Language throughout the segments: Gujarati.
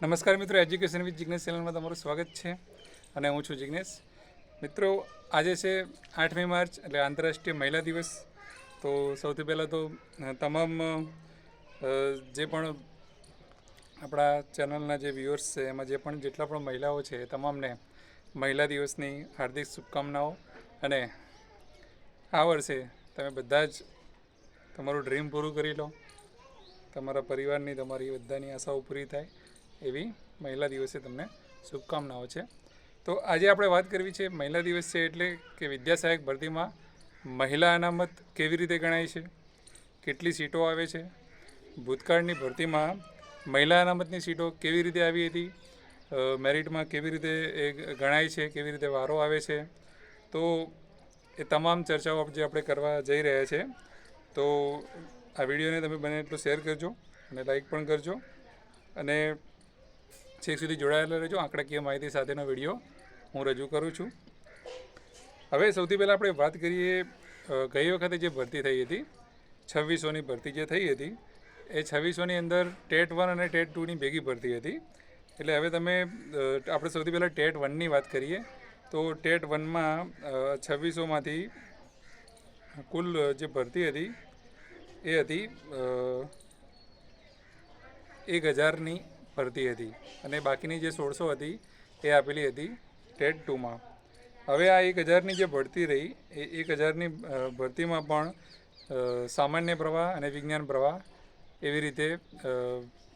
નમસ્કાર મિત્રો એજ્યુકેશન વિથ જિગ્નેશ ચેનલમાં તમારું સ્વાગત છે અને હું છું જિગ્નેશ. મિત્રો, આજે છે આઠમી માર્ચ એટલે આંતરરાષ્ટ્રીય મહિલા દિવસ. તો સૌથી પહેલાં તો તમામ જે પણ આપણા ચેનલના જે વ્યુઅર્સ છે, એમાં જે પણ જેટલા પણ મહિલાઓ છે તમામને મહિલા દિવસની હાર્દિક શુભકામનાઓ અને આ વર્ષે તમે બધા જ તમારું ડ્રીમ પૂરું કરી લો. તમારા પરિવારની તમારી બધાની આશાઓ પૂરી થાય. એવી મહિલા દિવસે તમને શુભકામનાઓ છે. તો આજે આપણે વાત કરવી છે મહિલા દિવસ છે એટલે કે વિદ્યા સહાયક ભરતીમાં મહિલા અનામત કેવી રીતે ગણાય છે? કેટલી સીટો આવે છે? ભૂતકાળની ભરતીમાં મહિલા અનામતની સીટો કેવી રીતે આવી હતી? મેરિટમાં કેવી રીતે એ ગણાય છે? કેવી રીતે વારો આવે છે? તો એ તમામ ચર્ચાઓ જે આપણે કરવા જઈ રહ્યા છે, તો આ વિડીયોને તમે બને એટલું શેર કરજો અને લાઈક પણ કરજો. અને છેક સુધી જોડાયેલા રહેજો. આંકડાકીય માહિતી સાથેનો વીડિયો હું રજૂ કરું છું. હવે સૌથી પહેલાં આપણે વાત કરીએ ગઈ વખતે જે ભરતી થઈ હતી, છવ્વીસોની ભરતી જે થઈ હતી, એ છવ્વીસોની અંદર ટેટ વન અને ટેટ ટુની ભેગી ભરતી હતી. એટલે હવે તમે આપણે સૌથી પહેલાં ટેટ વનની વાત કરીએ, તો ટેટ વનમાં છવ્વીસોમાંથી કુલ જે ભરતી હતી, એ હતી એક હજારની ભરતી હતી અને બાકીની જે સોળસો હતી એ આપેલી હતી ટેટ ટુમાં. હવે આ એક હજારની જે ભરતી રહી, એ એક હજારની ભરતીમાં પણ સામાન્ય પ્રવાહ અને વિજ્ઞાન પ્રવાહ એવી રીતે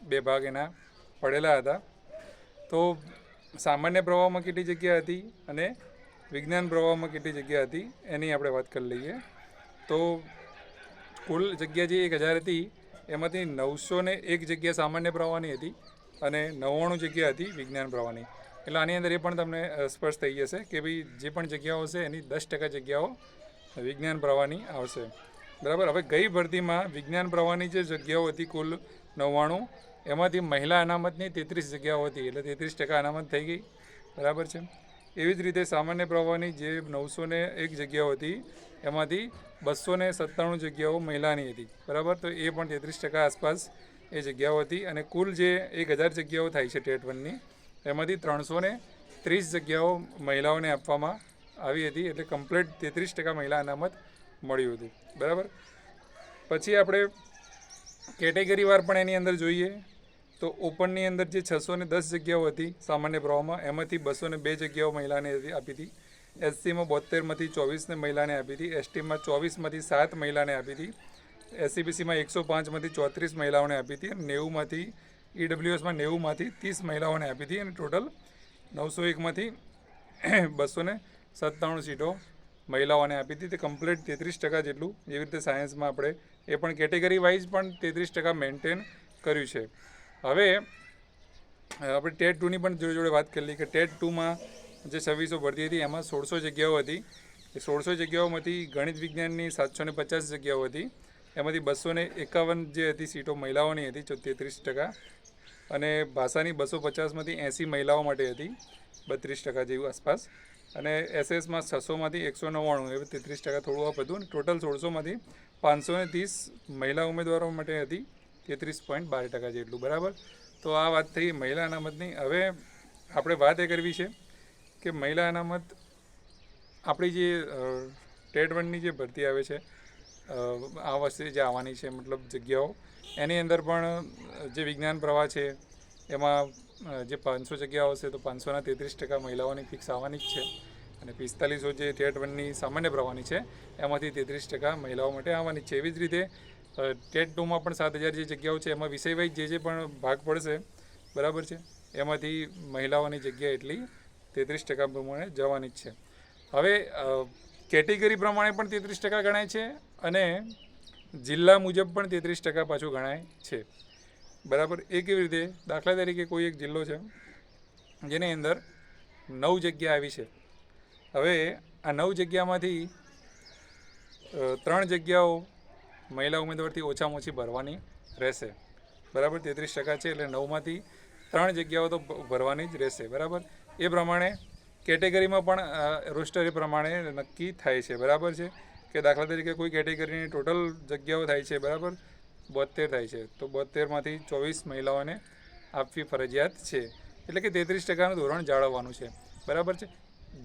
બે ભાગ એના પડેલા હતા. તો સામાન્ય પ્રવાહમાં કેટલી જગ્યા હતી અને વિજ્ઞાન પ્રવાહમાં કેટલી જગ્યા હતી, એની આપણે વાત કરી લઈએ. તો કુલ જગ્યા જે એક હજાર હતી, એમાંથી નવસો ને એક જગ્યા સામાન્ય પ્રવાહની હતી. અને નવ્વાણું જગ્યા હતી વિજ્ઞાન પ્રવાહની. એટલે આની અંદર એ પણ તમને સ્પષ્ટ થઈ જશે કે ભાઈ જે પણ જગ્યાઓ છે એની દસ ટકા જગ્યાઓ વિજ્ઞાન પ્રવાહની આવશે. બરાબર? હવે ગઈ ભરતીમાં વિજ્ઞાન પ્રવાહની જે જગ્યાઓ હતી કુલ નવ્વાણું, એમાંથી મહિલા અનામતની તેત્રીસ જગ્યાઓ હતી, એટલે તેત્રીસ ટકા અનામત થઈ ગઈ. બરાબર છે? એવી જ રીતે સામાન્ય પ્રવાહની જે નવસો ને એક જગ્યાઓ હતી, એમાંથી બસો સત્તાણું જગ્યાઓ મહિલાની હતી. બરાબર? તો એ પણ તેત્રીસ ટકા આસપાસ એ જગ્યાઓ હતી અને કુલ જે એક હજાર જગ્યાઓ થાય છે ટેટ વનની, એમાંથી ત્રણસો ત્રીસ જગ્યાઓ મહિલાઓને આપવામાં આવી હતી એટલે કમ્પ્લીટ તેત્રીસ ટકા મહિલા અનામત મળ્યું હતું. બરાબર? પછી આપણે કેટેગરીવાર પણ એની અંદર જોઈએ તો ઓપનની અંદર જે છસો ને દસ જગ્યાઓ હતી સામાન્ય પ્રવાહમાં, એમાંથી બસો ને બે જગ્યાઓ મહિલાને આપી હતી. એસસીમાં બોતેરમાંથી ચોવીસને મહિલાને આપી હતી, એસટીમાં ચોવીસમાંથી સાત મહિલાને આપી હતી. એસસીબીસીમાં એકસો પાંચમાંથી ચોત્રીસ મહિલાઓને આપી હતી અને નેવુંમાંથી, ઈડબ્લ્યુએસમાં નેવુંમાંથી ત્રીસ મહિલાઓને આપી હતી અને ટોટલ નવસો એકમાંથી બસો ને સત્તાણું સીટો મહિલાઓને આપી હતી. તે કમ્પ્લીટ તેત્રીસ ટકા જેટલું જેવી રીતે સાયન્સમાં આપણે એ પણ કેટેગરી વાઇઝ પણ તેત્રીસ ટકા મેન્ટેન કર્યું છે. હવે આપણે ટેટ ટુની પણ જોડે જોડે વાત કરી કે ટેટ ટુમાં જે છવ્વીસો ભરતી હતી એમાં સોળસો જગ્યાઓ હતી. એ સોળસો જગ્યાઓમાંથી ગણિત વિજ્ઞાનની સાતસો ને પચાસ જગ્યાઓ હતી. એમાંથી બસો ને એકાવન જે હતી સીટો મહિલાઓની હતી તેત્રીસ ટકા. અને ભાષાની બસો પચાસમાંથી એંસી મહિલાઓ માટે હતી, બત્રીસ ટકા જેવું આસપાસ. અને એસએસમાં છસોમાંથી એકસો નવ્વાણું એવું તેત્રીસ ટકા થોડું અપ હતું. ટોટલ સોળસોમાંથી પાંચસો ને ત્રીસ મહિલા ઉમેદવારો માટે હતી, તેત્રીસ પોઈન્ટ બાર ટકા જેટલું, બરાબર? તો આ વાત થઈ મહિલા અનામતની. હવે આપણે વાત એ કરવી છે કે મહિલા અનામત આપણી જે ટેટ વનની જે ભરતી આવે છે આ વર્ષે જે આવવાની છે, મતલબ જગ્યાઓ. એની અંદર પણ જે વિજ્ઞાન પ્રવાહ છે, એમાં જે પાંચસો જગ્યાઓ છે તો પાંચસોના તેત્રીસ ટકા મહિલાઓની ફિક્સ આવવાની જ છે. અને પિસ્તાલીસો જે ટેટ વનની સામાન્ય પ્રવાહની છે, એમાંથી તેત્રીસ ટકા મહિલાઓ માટે આવવાની છે. એવી જ રીતે ટેટ ટુમાં પણ સાત હજાર જે જગ્યાઓ છે, એમાં વિષયવાઇઝ જે જે પણ ભાગ પડશે, બરાબર છે? એમાંથી મહિલાઓની જગ્યા એટલી તેત્રીસ ટકા પ્રમાણે જવાની જ છે. હવે કેટેગરી પ્રમાણે પણ તેત્રીસ ટકા ગણાય છે અને જિલ્લા મુજબ પણ તેત્રીસ ટકા પાછું ગણાય છે. બરાબર? એ કેવી રીતે? દાખલા તરીકે કોઈ એક જિલ્લો છે જેની અંદર નવ જગ્યા આવી છે. હવે આ નવ જગ્યામાંથી ત્રણ જગ્યાઓ મહિલા ઉમેદવારથી ઓછામાં ઓછી ભરવાની રહેશે. બરાબર? તેત્રીસ ટકા છે એટલે નવમાંથી ત્રણ જગ્યાઓ તો ભરવાની જ રહેશે. બરાબર? એ પ્રમાણે કેટેગરીમાં પણ રોસ્ટર એ પ્રમાણે નક્કી થાય છે. બરાબર છે? કે દાખલા તરીકે કોઈ કેટેગરીની ટોટલ જગ્યાઓ થાય છે, બરાબર? બોતેર થાય છે. તો બોતેરમાંથી ચોવીસ મહિલાઓને આપવી ફરજિયાત છે. એટલે કે તેત્રીસ ટકાનું ધોરણ જાળવવાનું છે. બરાબર છે?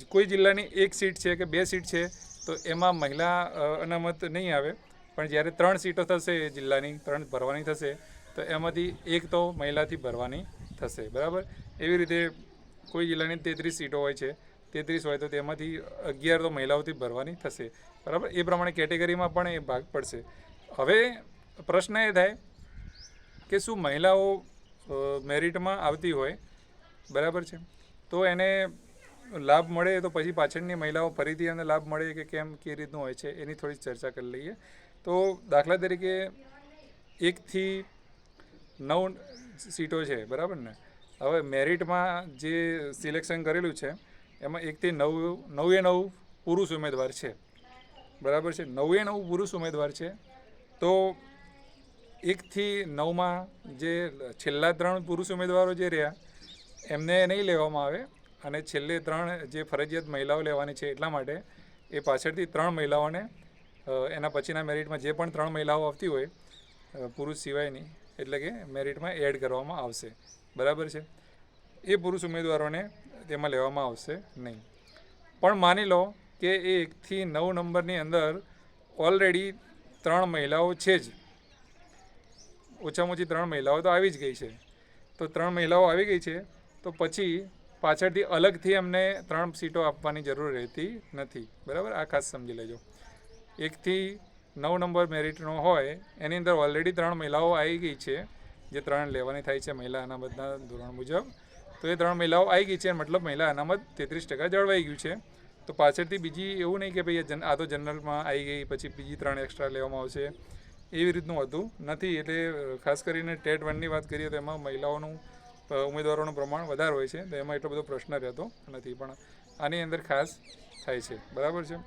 કોઈ જિલ્લાની એક સીટ છે કે બે સીટ છે, તો એમાં મહિલા અનામત નહીં આવે. પણ જ્યારે ત્રણ સીટો થશે જિલ્લાની, ત્રણ ભરવાની થશે, તો એમાંથી એક તો મહિલાથી ભરવાની થશે. બરાબર? એવી રીતે કોઈ જિલ્લાની તેત્રીસ સીટો હોય છે, તેત્રીસ હોય તો તેમાંથી અગિયાર તો મહિલાઓથી ભરવાની થશે. બરાબર? એ પ્રમાણે કેટેગરીમાં પણ એ ભાગ પડશે. હવે પ્રશ્ન એ થાય કે શું મહિલાઓ મેરિટમાં આવતી હોય, બરાબર છે? તો એને લાભ મળે તો પછી પાછળની મહિલાઓ ફરીથી એને લાભ મળે કે કેમ, કે રીતનું હોય છે, એની થોડી ચર્ચા કરી લઈએ. તો દાખલા તરીકે એકથી નવ સીટો છે, બરાબર ને? હવે મેરિટમાં જે સિલેક્શન કરેલું છે, એમાં એકથી નવ, નવે નવ પુરુષ ઉમેદવાર છે. બરાબર છે. નવે નવ પુરુષ ઉમેદવાર છે. તો એકથી નવમાં જે છેલ્લા ત્રણ પુરુષ ઉમેદવારો જે રહ્યા, એમને નહીં લેવામાં આવે અને છેલ્લે ત્રણ જે ફરજિયાત મહિલાઓ લેવાની છે એટલા માટે એ પાછળથી ત્રણ મહિલાઓને એના પછીના મેરિટમાં જે પણ ત્રણ મહિલાઓ આવતી હોય પુરુષ સિવાયની, એટલે કે મેરિટમાં એડ કરવામાં આવશે. બરાબર છે? એ પુરુષ ઉમેદવારોને તેમાં લેવામાં આવશે નહીં. પણ માની લો કે એકથી નવ નંબરની અંદર ઓલરેડી ત્રણ મહિલાઓ છે જ. ઓછામાં ઓછી ત્રણ મહિલાઓ તો આવી જ ગઈ છે. તો ત્રણ મહિલાઓ આવી ગઈ છે, તો પછી પાછળથી અલગથી અમને ત્રણ સીટો આપવાની જરૂર રહેતી નથી. બરાબર? આ ખાસ સમજી લેજો. એકથી નવ નંબર મેરિટનો હોય, એની અંદર ઓલરેડી ત્રણ મહિલાઓ આવી ગઈ છે. જે ત્રણ લેવાની થાય છે, મહિલા અનામતના ધોરણ મુજબ. તો એ ત્રણ મહિલાઓ આવી ગઈ છે મતલબ મહિલા અનામત તેત્રીસ ટકા જળવાઈ ગયું છે. તો પાછળથી બીજી એવું નહીં કે ભાઈ આ તો જનરલમાં આવી ગઈ, પછી બીજી ત્રણ એક્સ્ટ્રા લેવામાં આવશે. એવી રીતનું હતું. નથી, એટલે ખાસ કરીને ટેટ વનની વાત કરીએ તો એમાં મહિલાઓનું ઉમેદવારોનું પ્રમાણ વધારે હોય છે. તો એમાં એટલો બધો પ્રશ્ન રહેતો નથી. પણ આની અંદર ખાસ થાય છે. બરાબર છે?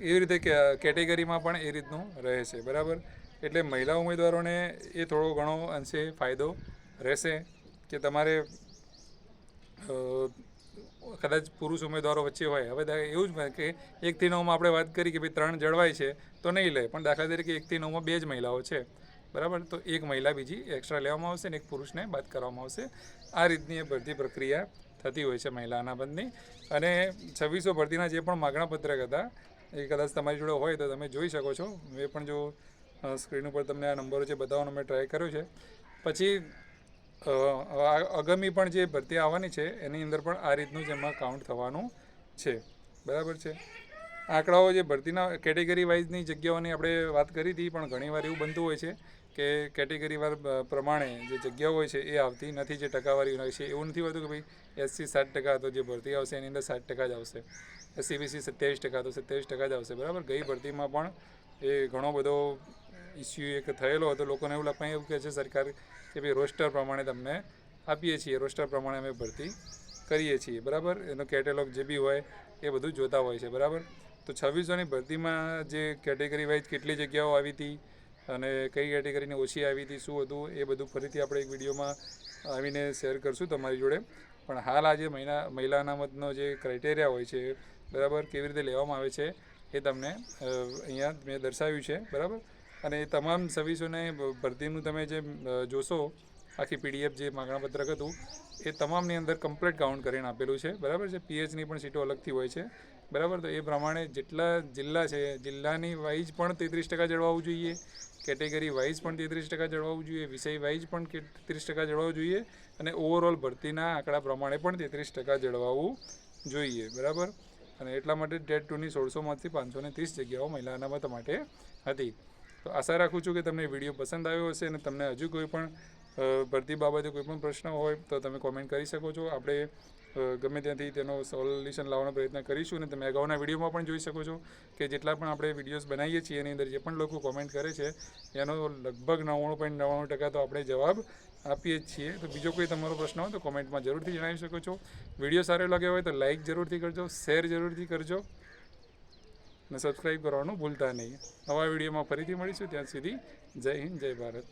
એવી રીતે કેટેગરીમાં પણ એ રીતનું રહે છે. બરાબર? એટલે મહિલા ઉમેદવારોને એ થોડો ઘણો અંશે ફાયદો રહેશે કે તમારે કદાચ પુરુષ ઉમેદવારો વચ્ચે હોય. હવે એવું જ કે એકથી નવમાં આપણે વાત કરી કે ભાઈ ત્રણ જળવાય છે, તો નહીં લે. પણ દાખલા તરીકે એકથી નવમાં બે જ મહિલાઓ છે. બરાબર? તો એક મહિલા બીજી એક્સ્ટ્રા લેવામાં આવશે ને એક પુરુષને બાદ કરવામાં આવશે. આ રીતની એ ભરતી પ્રક્રિયા થતી હોય છે મહિલા અનામતની અને છવ્વીસો ભરતીના જે પણ માગણા પત્રક હતા, એ કદાચ તમારી જોડે હોય તો તમે જોઈ શકો છો. મેં પણ જો સ્ક્રીન ઉપર તમને આ નંબરો છે બતાવવાનો મેં ટ્રાય કર્યો છે. પછી આગામી પણ જે ભરતી આવવાની છે, એની અંદર પણ આ રીતનું જ એમાં કાઉન્ટ થવાનું છે. બરાબર છે? આંકડાઓ જે ભરતીના કેટેગરી વાઇઝની જગ્યાઓની આપણે વાત કરી હતી, પણ ઘણીવાર એવું બનતું હોય છે કે કેટેગરી વાર પ્રમાણે જે જગ્યાઓ હોય છે, એ આવતી નથી, જે ટકાવારી હોય છે. એવું નથી હોતું કે ભાઈ એસસી સાત ટકા તો જે ભરતી આવશે, એની અંદર સાત ટકા જ આવશે. એસસીબીસી સત્યાવીસ ટકા તો સત્યાવીસ ટકા જ આવશે. બરાબર? ગઈ ભરતીમાં પણ એ ઘણો બધો ઇસ્યુ એક થયેલો હતો, લોકોને એવું લાગે એવું કહે છે સરકાર કે ભાઈ રોસ્ટર પ્રમાણે તમને આપીએ છીએ રોસ્ટર પ્રમાણે અમે ભરતી કરીએ છીએ, બરાબર? એનો કેટેલોગ જે બી હોય એ બધું જોતા હોય છે, બરાબર? તો છવ્વીસોની ભરતીમાં જે કેટેગરી વાઇઝ કેટલી જગ્યાઓ આવી હતી અને કઈ કેટેગરીની ઓછી આવી હતી, શું હતું, એ બધું ફરીથી આપણે એક વિડીયોમાં આવીને શેર કરશું તમારી જોડે. પણ હાલ આજે મહિના, મહિલા અનામતનો જે ક્રાઇટેરિયા હોય છે, બરાબર, કેવી રીતે લેવામાં આવે છે, એ તમને અહીંયા મેં દર્શાવ્યું છે, બરાબર? અને એ તમામ સર્વિસોને ભરતીનું તમે જે જોશો, આખી પીડીએફ જે માગણા પત્રક હતું, એ તમામની અંદર કમ્પ્લીટ કાઉન્ટ કરીને આપેલું છે. બરાબર છે? પીએચની પણ સીટો અલગથી હોય છે. બરાબર? તો એ પ્રમાણે જેટલા જિલ્લા છે, જિલ્લાની વાઇઝ પણ તેત્રીસ ટકા જળવાવું જોઈએ કેટેગરી વાઇઝ પણ તેત્રીસ ટકા જળવાવું જોઈએ, વિષય વાઇઝ પણ તેત્રીસ ટકા જળવાવું જોઈએ, અને ઓવરઓલ ભરતીના આંકડા પ્રમાણે પણ તેત્રીસ ટકા જળવાવું જોઈએ. બરાબર? અને એટલા માટે ટેટ ટુની સોળસોમાંથી પાંચસો ને ત્રીસ જગ્યાઓ મહિલા અનામત માટે હતી. તો આશા રાખું છું કે તમને વીડિયો પસંદ આવ્યો હશે અને તમને હજુ કોઈ પણ ભરતી બાબતે કોઈ પણ પ્રશ્ન હોય તો તમે કોમેન્ટ કરી શકો છો. આપણે ગમે ત્યાંથી તેનો સોલ્યુશન લાવવાનો પ્રયત્ન કરીશું અને તમે અગાઉના વિડીયોમાં પણ જોઈ શકો છો કે જેટલા પણ આપણે વિડીયોઝ બનાવીએ છીએ એની અંદર જે પણ લોકો કોમેન્ટ કરે છે, એનો લગભગ નવ્વાણું પોઈન્ટ નવ્વાણું ટકા તો આપણે જવાબ આપીએ જ છીએ. તો બીજો કોઈ તમારો પ્રશ્ન હોય તો કોમેન્ટમાં જરૂરથી જણાવી શકો છો. વીડિયો સારો લાગ્યો હોય તો લાઇક જરૂરથી કરજો શેર જરૂરથી કરજો. અને સબસ્ક્રાઈબ કરવાનું ભૂલતા નહીં. નવા વિડીયોમાં ફરીથી મળીશું, ત્યાં સુધી જય હિન્દ, જય ભારત.